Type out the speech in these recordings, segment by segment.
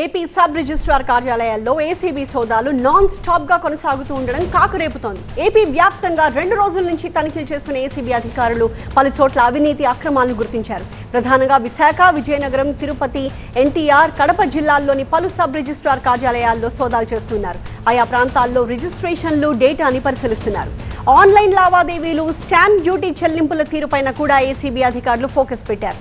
AP sub registrar కార్యాలయాల్లో ACB సోదాలు non స్టాప్గా కొనసాగుతూ ఉండడం కాకురేపుతోంది. ఏపీ వ్యాప్తంగా రెండు రోజుల నుంచి తనిఖీలు చేస్తున్న ఏసీబీ అధికారులు పలు చోట్ల అవినీతి అక్రమాలను గుర్తించారు. ప్రధానంగా విశాఖ విజయనగరం తిరుపతి ఎన్టీఆర్ కడప జిల్లాల్లోని పలు సబ్ రిజిస్ట్రార్ కార్యాలయాల్లో సోదాలు చేస్తున్నారు. ఆయా ప్రాంతాల్లో రిజిస్ట్రేషన్లు డేటాని పరిశీలిస్తున్నారు. ఆన్లైన్ లావాదేవీలు స్టాంప్ డ్యూటీ చెల్లింపుల తీరుపైన కూడా ఏసీబీ అధికారులు ఫోకస్ పెట్టారు.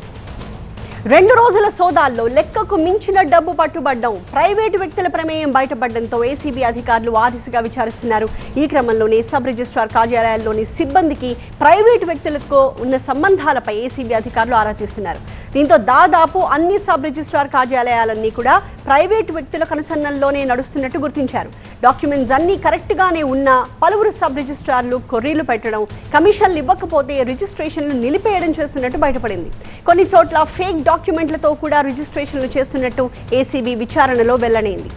రెండు రోజుల సోదాల్లో లెక్కకు మించిన డబ్బు పట్టుబడ్డం ప్రైవేటు వ్యక్తుల ప్రమేయం బయటపడడంతో ఏసీబీ అధికారులు ఆదిశగా విచారిస్తున్నారు. ఈ క్రమంలోనే సబ్ రిజిస్ట్రార్ కార్యాలయాల్లోని సిబ్బందికి ప్రైవేటు వ్యక్తులతో ఉన్న సంబంధాలపై ఏసీబీ అధికారులు ఆరా తీస్తున్నారు. దీంతో దాదాపు అన్ని సబ్ రిజిస్ట్రార్ కార్యాలయాలన్నీ కూడా ప్రైవేటు వ్యక్తుల కనుసన్నల్లోనే నడుస్తున్నట్టు గుర్తించారు. డాక్యుమెంట్స్ అన్నీ కరెక్ట్గానే ఉన్నా పలువురు సబ్ రిజిస్ట్రార్లు కొర్రీలు పెట్టడం కమిషన్లు ఇవ్వకపోతే రిజిస్ట్రేషన్లు నిలిపేయడం చేస్తున్నట్టు బయటపడింది. కొన్ని చోట్ల ఫేక్ డాక్యుమెంట్లతో కూడా రిజిస్ట్రేషన్లు చేస్తున్నట్టు ఏసీబీ విచారణలో వెల్లడైంది.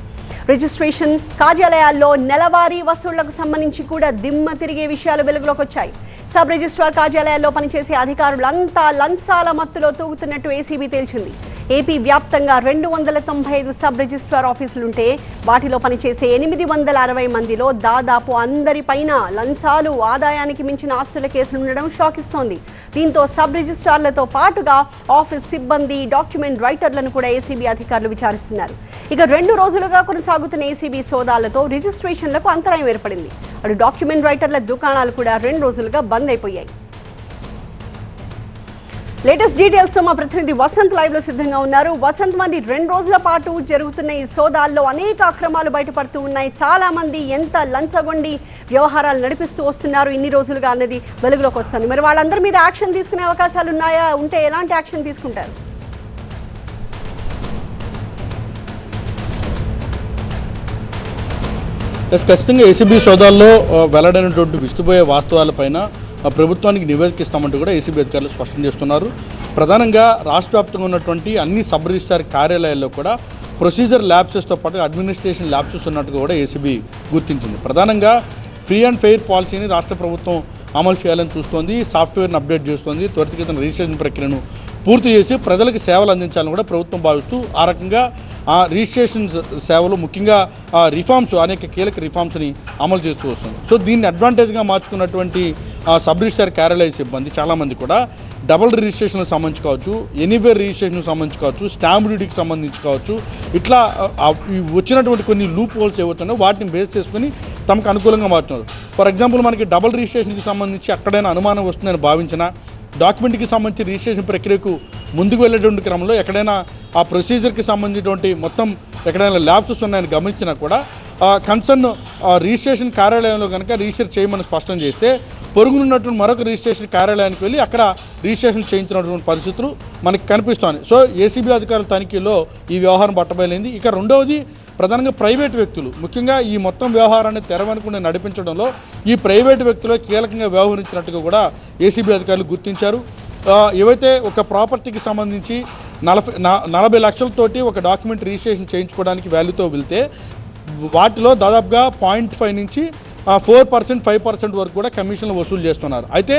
రిజిస్ట్రేషన్ కార్యాలయాల్లో నెలవారీ వసూళ్ళకు సంబంధించి కూడా దిమ్మ తిరిగే విషయాలు వెలుగులోకి వచ్చాయి. సబ్ రిజిస్ట్రార్ కార్యాలయాల్లో పనిచేసే అధికారులంతా లంచాల మత్తులో తూగుతున్నట్టు ఏసీబీ తేల్చింది. ఏపీ వ్యాప్తంగా రెండు వందల తొంభై ఐదు సబ్ రిజిస్ట్రార్ ఆఫీసులుంటే వాటిలో పనిచేసే ఎనిమిది వందల అరవై మందిలో దాదాపు అందరిపైన లంచాలు ఆదాయానికి మించిన ఆస్తుల కేసులు ఉండడం షాకిస్తోంది. దీంతో సబ్ రిజిస్ట్రార్లతో పాటుగా ఆఫీస్ సిబ్బంది డాక్యుమెంట్ రైటర్లను కూడా ఏసీబీ అధికారులు విచారిస్తున్నారు. ఇక రెండు రోజులుగా కొనసాగుతున్న ఏసీబీ సోదాలతో రిజిస్ట్రేషన్లకు అంతరాయం ఏర్పడింది. అటు డాక్యుమెంట్ రైటర్ల దుకాణాలు కూడా రెండు రోజులుగా బంద్ అయిపోయాయి. లేటెస్ట్ డీటెయిల్స్తో మా ప్రతినిధి వసంత్ లైవ్లో సిద్ధంగా ఉన్నారు. వసంత్ మరి రెండు రోజుల పాటు జరుగుతున్న ఈ సోదాల్లో అనేక అక్రమాలు బయటపడుతూ ఉన్నాయి. చాలా మంది ఎంత లంచగొండి వ్యవహారాలు నడిపిస్తూ వస్తున్నారు. ఇన్ని రోజులుగా అన్నది వెలుగులోకి వస్తుంది. మరి వాళ్ళందరి మీద యాక్షన్ తీసుకునే అవకాశాలు ఉన్నాయా? ఉంటే ఎలాంటి యాక్షన్ తీసుకుంటారు? ఎస్ ఖచ్చితంగా ఏసీబీ సోదాల్లో వెల్లడైనటువంటి విస్తుపోయే వాస్తవాలపైన ప్రభుత్వానికి నివేదికిస్తామంటూ కూడా ఏసీబీ అధికారులు స్పష్టం చేస్తున్నారు. ప్రధానంగా రాష్ట్ర వ్యాప్తంగా ఉన్నటువంటి అన్ని సబ్ రిజిస్టార్ కార్యాలయాల్లో కూడా ప్రొసీజర్ ల్యాబ్సెస్తో పాటు అడ్మినిస్ట్రేషన్ ల్యాబ్సెస్ ఉన్నట్టుగా కూడా ఏసీబీ గుర్తించింది. ప్రధానంగా ఫ్రీ అండ్ ఫెయిర్ పాలసీని రాష్ట్ర ప్రభుత్వం అమలు చేయాలని చూస్తోంది సాఫ్ట్వేర్ని అప్డేట్ చేస్తోంది త్వరితగతిన రిజిస్ట్రేషన్ ప్రక్రియను పూర్తి చేసి ప్రజలకు సేవలు అందించాలని కూడా ప్రభుత్వం భావిస్తూ ఆ రకంగా ఆ రిజిస్ట్రేషన్ సేవలు ముఖ్యంగా ఆ రిఫార్మ్స్ అనేక కీలక రిఫార్మ్స్ని అమలు చేస్తూ వస్తుంది సో దీన్ని అడ్వాంటేజ్గా మార్చుకున్నటువంటి సబ్ రిజిస్టర్ కార్యాలయ సిబ్బంది చాలామంది కూడా డబుల్ రిజిస్ట్రేషన్కి సంబంధించి కావచ్చు ఎనీవేర్ రిజిస్ట్రేషన్కి సంబంధించి కావచ్చు స్టాంప్ డ్యూటీకి సంబంధించి కావచ్చు ఇట్లా వచ్చినటువంటి కొన్ని లూప్ హోల్స్ ఏవైతున్నాయో వాటిని బేస్ చేసుకుని తమకు అనుకూలంగా మార్చున్నారు ఫర్ ఎగ్జాంపుల్ మనకి డబుల్ రిజిస్ట్రేషన్కి సంబంధించి ఎక్కడైనా అనుమానం వస్తుందని భావించినా డాక్యుమెంట్కి సంబంధించి రిజిస్ట్రేషన్ ప్రక్రియకు ముందుకు వెళ్ళేటువంటి క్రమంలో ఎక్కడైనా ఆ ప్రొసీజర్కి సంబంధించినటువంటి మొత్తం ఎక్కడైనా ల్యాబ్సెస్ ఉన్నాయని గమనించినా కూడా కన్సర్న్ రిజిస్ట్రేషన్ కార్యాలయంలో కనుక రిజిస్టర్ చేయమని స్పష్టం చేస్తే పొరుగునున్నటువంటి మరొక రిజిస్ట్రేషన్ కార్యాలయానికి వెళ్ళి అక్కడ రిజిస్ట్రేషన్ చేయించినటువంటి పరిస్థితులు మనకి కనిపిస్తోంది సో ఏసీబీ అధికారుల తనిఖీలో ఈ వ్యవహారం పట్టబయలైంది ఇక రెండవది ప్రధానంగా ప్రైవేట్ వ్యక్తులు. ముఖ్యంగా ఈ మొత్తం వ్యవహారాన్ని తెరవనుకుండా నడిపించడంలో ఈ ప్రైవేట్ వ్యక్తులు కీలకంగా వ్యవహరించినట్టుగా కూడా ఏసీబీ అధికారులు గుర్తించారు. ఏవైతే ఒక ప్రాపర్టీకి సంబంధించి నలభై నలభై లక్షలతోటి ఒక డాక్యుమెంట్ రిజిస్ట్రేషన్ చేయించుకోవడానికి వాల్యూతో వెళ్తే వాటిలో దాదాపుగా పాయింట్ ఫైవ్ నుంచి ఫోర్ పర్సెంట్ ఫైవ్ పర్సెంట్ వరకు కూడా కమిషన్లు వసూలు చేస్తున్నారు. అయితే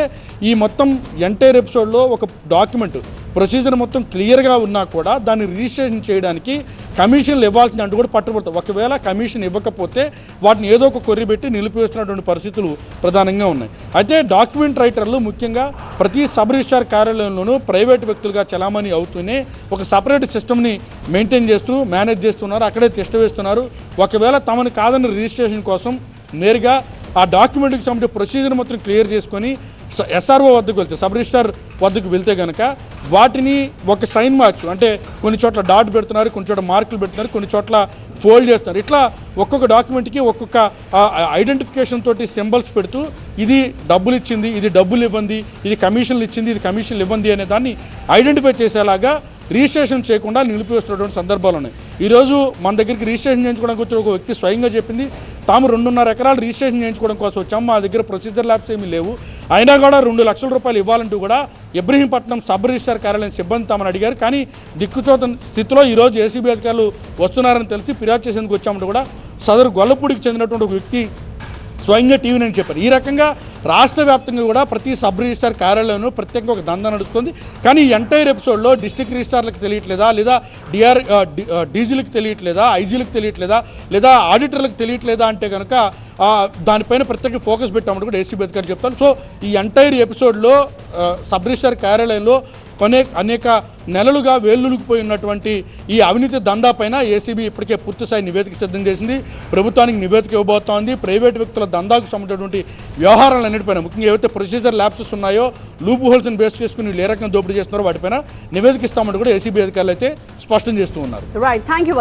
ఈ మొత్తం ఎంటైర్ ఎపిసోడ్లో ఒక డాక్యుమెంట్ ప్రొసీజర్ మొత్తం క్లియర్గా ఉన్నా కూడా దాన్ని రిజిస్ట్రేషన్ చేయడానికి కమిషన్లు ఇవ్వాల్సిన అంటూ కూడా పట్టుబడతాయి ఒకవేళ కమిషన్ ఇవ్వకపోతే వాటిని ఏదో ఒక కొర్రి పెట్టి నిలిపివేస్తున్నటువంటి పరిస్థితులు ప్రధానంగా ఉన్నాయి. అయితే డాక్యుమెంట్ రైటర్లు ముఖ్యంగా ప్రతి సబ్ రిజిస్టార్ కార్యాలయంలోనూ ప్రైవేట్ వ్యక్తులుగా చలామణి అవుతూనే ఒక సపరేట్ సిస్టమ్ని మెయింటైన్ చేస్తూ మేనేజ్ చేస్తున్నారు. అక్కడే తిష్టవేస్తున్నారు ఒకవేళ తమను కాదని రిజిస్ట్రేషన్ కోసం నేరుగా ఆ డాక్యుమెంట్కి సంబంధించిన ప్రొసీజర్ మొత్తం క్లియర్ చేసుకొని ఎస్ఆర్ఓ వద్దకు వెళ్తే సబ్ రిజిస్టార్ వద్దకు వెళ్తే కనుక వాటిని ఒక సైన్ మార్చు. అంటే కొన్ని చోట్ల డాట్ పెడుతున్నారు కొన్ని చోట్ల మార్కులు పెడుతున్నారు కొన్ని చోట్ల ఫోల్డ్ చేస్తున్నారు. ఇట్లా ఒక్కొక్క డాక్యుమెంట్కి ఒక్కొక్క ఐడెంటిఫికేషన్ తోటి సింబల్స్ పెడుతూ ఇది డబ్బులు ఇచ్చింది ఇది డబ్బులు ఇవ్వండి ఇది కమిషన్లు ఇచ్చింది ఇది కమిషన్లు ఇవ్వండి అనే దాన్ని ఐడెంటిఫై చేసేలాగా రిజిస్ట్రేషన్ చేయకుండా నిలిపివేస్తున్నటువంటి సందర్భాలు ఉన్నాయి. ఈరోజు మన దగ్గరికి రిజిస్ట్రేషన్ చేయించుకోవడానికి వచ్చిన ఒక వ్యక్తి స్వయంగా చెప్పింది తాము రెండున్నర ఎకరాలు రిజిస్ట్రేషన్ చేయించుకోవడం కోసం వచ్చాము మా దగ్గర ప్రొసీజర్ ల్యాబ్స్ ఏమీ లేవు. అయినా కూడా రెండు లక్షల రూపాయలు ఇవ్వాలంటూ కూడా ఇబ్రహీంపట్నం సబ్ రిజిస్టార్ కార్యాలయం సిబ్బంది తమని అడిగారు. కానీ దిక్కుచోత స్థితిలో ఈరోజు ఏసీబీ అధికారులు వస్తున్నారని తెలిసి ఫిర్యాదు చేసేందుకు వచ్చామంటూ కూడా సదరు గొల్లపూడికి చెందినటువంటి ఒక వ్యక్తి స్వయంగా టీవీ నేను చెప్పారు ఈ రకంగా రాష్ట్ర వ్యాప్తంగా కూడా ప్రతి సబ్ రిజిస్టార్ కార్యాలయంలో ప్రత్యేకంగా ఒక దందా నడుస్తుంది. కానీ ఎంటైర్ ఎపిసోడ్లో డిస్ట్రిక్ట్ రిజిస్టార్లకు తెలియట్లేదా? లేదా డిఆర్ డీజీలకు తెలియట్లేదా? ఐజీలకు తెలియట్లేదా? లేదా ఆడిటర్లకు తెలియట్లేదా అంటే కనుక దానిపైన ప్రత్యేక ఫోకస్ పెట్టామని కూడా ఏసీబీ అధికారులు చెప్తాను సో ఈ ఎంటైర్ ఎపిసోడ్లో సబ్ రిజిస్టర్ కార్యాలయంలో కొనే అనేక నెలలుగా వేళ్ళులుకుపోయి ఉన్నటువంటి ఈ అవినీతి దందా పైన ఏసీబీ ఇప్పటికే పూర్తిస్థాయి నివేదిక సిద్ధం చేసింది. ప్రభుత్వానికి నివేదిక ఇవ్వబోతోంది. ప్రైవేట్ వ్యక్తుల దందాకు సంబంధించినటువంటి వ్యవహారాలన్నిటిపైన ముఖ్యంగా ఏవైతే ప్రొసీజర్ ల్యాబ్సెస్ ఉన్నాయో లూప్ హోల్స్ని బేస్ చేసుకుని వీళ్ళు ఏ రకంగా దోపిడీ చేస్తున్నారో వాటిపైన నివేదిక ఇస్తామని కూడా ఏసీబీ అధికారులు అయితే స్పష్టం చేస్తూ ఉన్నారు. Right thank you